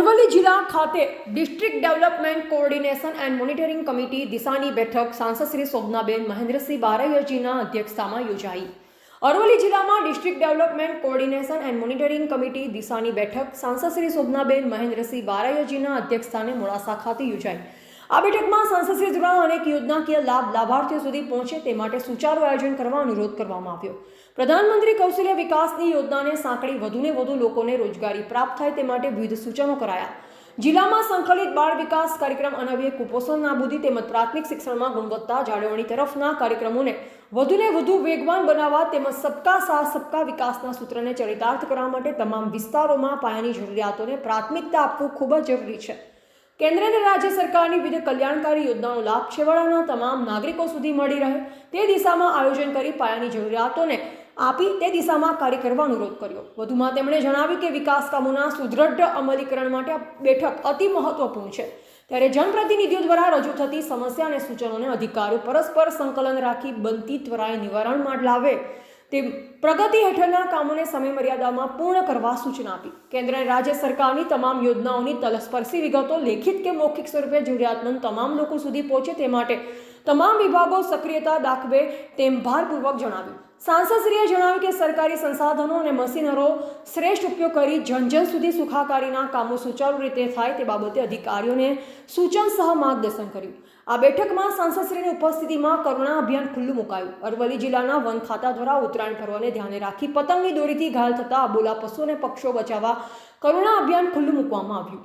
અરવલ્લી જિલ્લા ખાતે district development coordination and monitoring committee દિશાની બેઠક સાંસદ શ્રી શોભનાબેન મહેન્દ્રસિંહ બારૈયાજીના અધ્યક્ષતામાં યોજાઈ. અરવલ્લી જિલ્લામાં district development coordination and monitoring committee દિશાની બેઠક સાંસદ શ્રી શોભનાબેન મહેન્દ્રસિંહ બારૈયાજીના અધ્યક્ષસ્થાને મોડાસા ખાતે યોજાઈ. આ બેઠકમાં સંસદીય દ્વારા અનેક યોજનાકીય લાભ લાભાર્થીઓ સુધી પહોંચે તે માટે સુચારુ આયોજન કરવા અનુરોધ કરવામાં આવ્યો. પ્રધાનમંત્રી કૌશલ્ય વિકાસની યોજનાને સાંકળી વધુને વધુ લોકોને રોજગારી પ્રાપ્ત થાય તે માટે વિવિધ સૂચનો કરાયા. જિલ્લામાં સંકલિત બાળ વિકાસ કાર્યક્રમ અનવ્ય કુપોષણ નાબૂદી તેમજ પ્રાથમિક શિક્ષણમાં ગુણવત્તા જાળવણી તરફના કાર્યક્રમોને વધુને વધુ વેગવાન બનાવવા તેમજ સબકા સાથ, સબકા વિકાસના સૂત્રને ચરિતાર્થ કરવા માટે તમામ વિસ્તારોમાં પાયાની જરૂરિયાતોને પ્રાથમિકતા આપવું ખૂબ જ જરૂરી છે. કેન્દ્ર અને રાજ્ય સરકારની વિવિધ કલ્યાણકારી યોજનાનો લાભ છેવાડાના તમામ નાગરિકો સુધી મળી રહે. તે દિશામાં આયોજન કરી પાયાની જરૂરિયાતોને આપી તે દિશામાં કાર્ય કરવા અનુરોધ કર્યો. વધુમાં તેમણે જણાવ્યું કે વિકાસ કામોના સુદૃઢ અમલીકરણ માટે આ બેઠક અતિ મહત્વપૂર્ણ છે. ત્યારે જનપ્રતિનિધિઓ દ્વારા રજૂ થતી સમસ્યા અને સૂચનોને અધિકારીઓ પરસ્પર સંકલન રાખી બનતી ત્વરાએ નિવારણ માટે લાવે. તે પ્રગતિ હેઠળના કામોને સમયમર્યાદામાં પૂર્ણ કરવા સૂચના આપી. કેન્દ્ર અને રાજ્ય સરકારની તમામ યોજનાઓની તલસ્પર્શી વિગતો, લેખિત કે મૌખિક સ્વરૂપે જરૂરિયાતમંદ તમામ લોકો સુધી પહોંચે તે માટે તમામ વિભાગો સક્રિયતા દાખવે તેમ ભારપૂર્વક જણાવ્યું. સાંસદશ્રીએ જણાવ્યું કે સરકારી સંસાધનો અને મશીનરો શ્રેષ્ઠ ઉપયોગ કરી જન જન સુધી સુખાકારીના કામો સુચારુ રીતે થાય તે બાબતે અધિકારીઓને સૂચન સહ માર્ગદર્શન કર્યું. આ બેઠકમાં સાંસદશ્રીની ઉપસ્થિતિમાં કરુણા અભિયાન ખુલ્લું મુકાયું. અરવલ્લી જિલ્લાના વન ખાતા દ્વારા ઉત્તરાયણ પર્વને ધ્યાને રાખી પતંગની દોરીથી ઘાયલ થતા અબોલા પશુ અને પક્ષીઓ બચાવવા કરુણા અભિયાન ખુલ્લું મૂકવામાં આવ્યું.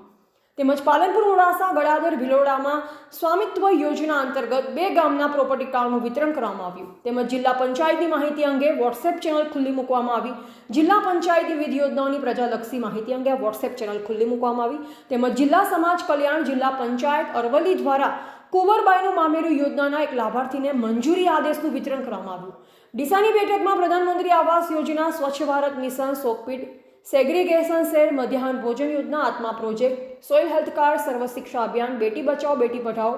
તેમજ પાલનપુર મોડાસા, ગળાદર, ભિલોડામાં સ્વામિત્વ યોજના અંતર્ગત બે ગામના પ્રોપર્ટી કાર્ડનું વિતરણ કરવામાં આવ્યું. તેમજ જિલ્લા પંચાયતની માહિતી અંગે વોટ્સએપ ચેનલ ખુલ્લી મૂકવામાં આવી. જિલ્લા પંચાયતી વિવિધ યોજનાઓની પ્રજાલક્ષી માહિતી અંગે વોટ્સએપ ચેનલ ખુલ્લી મૂકવામાં આવી. તેમજ જિલ્લા સમાજ કલ્યાણ, જિલ્લા પંચાયત અરવલ્લી દ્વારા કુંવરબાઈનું મામેરું યોજનાના એક લાભાર્થીને મંજૂરી આદેશનું વિતરણ કરવામાં આવ્યું. ડીસાની બેઠકમાં પ્રધાનમંત્રી આવાસ યોજના, સ્વચ્છ Bharat mission soak pit segregation cell મધ્યાહન ભોજન યોજના આત્મા project soil health card Sarva Shiksha Abhiyan Beti Bachao Beti Padhao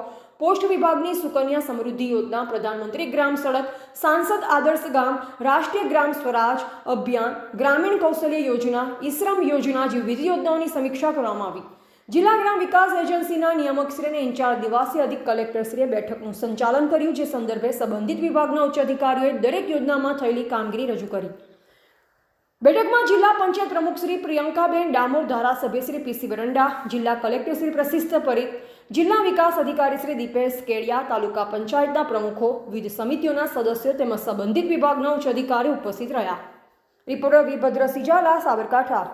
post વિભાગની સુકન્યા સમૃદ્ધિ યોજના પ્રધાનમંત્રી ગ્રામ સડક સાંસદ આદર્શ ગામ રાષ્ટ્રીય ગ્રામ સ્વરાજ અભિયાન ગ્રામીણ કૌશલ્ય યોજના ઈશ્રમ યોજના જેવી વિવિધ યોજનાઓની સમીક્ષા કરવામાં આવી જિલ્લા ગ્રામ વિકાસ એજન્સીના નિયામકશ્રી અને ઇન્ચાર્જ નિવાસી અધિક કલેક્ટરશ્રીએ બેઠકનું સંચાલન કર્યું, જે સંદર્ભે સંબંધિત વિભાગના ઉચ્ચ અધિકારીઓએ દરેક યોજનામાં થયેલી કામગીરી રજૂ કરી. બેઠકમાં જિલ્લા પંચાયત પ્રમુખ શ્રી પ્રિયંકાબેન ડામોર, ધારાસભ્ય શ્રી પીસી વરંડા, જિલ્લા કલેક્ટર શ્રી પ્રશિષ્ટ પરીત જિલ્લા વિકાસ અધિકારી શ્રી દીપેશ કેડિયા, તાલુકા પંચાયતના પ્રમુખો, વિવિધ સમિતિઓના સદસ્યો તેમજ સંબંધિત વિભાગના ઉચ્ચ અધિકારી ઉપસ્થિત રહ્યા. રિપોર્ટર વીરભદ્ર સિજાલા, સાબરકાંઠા.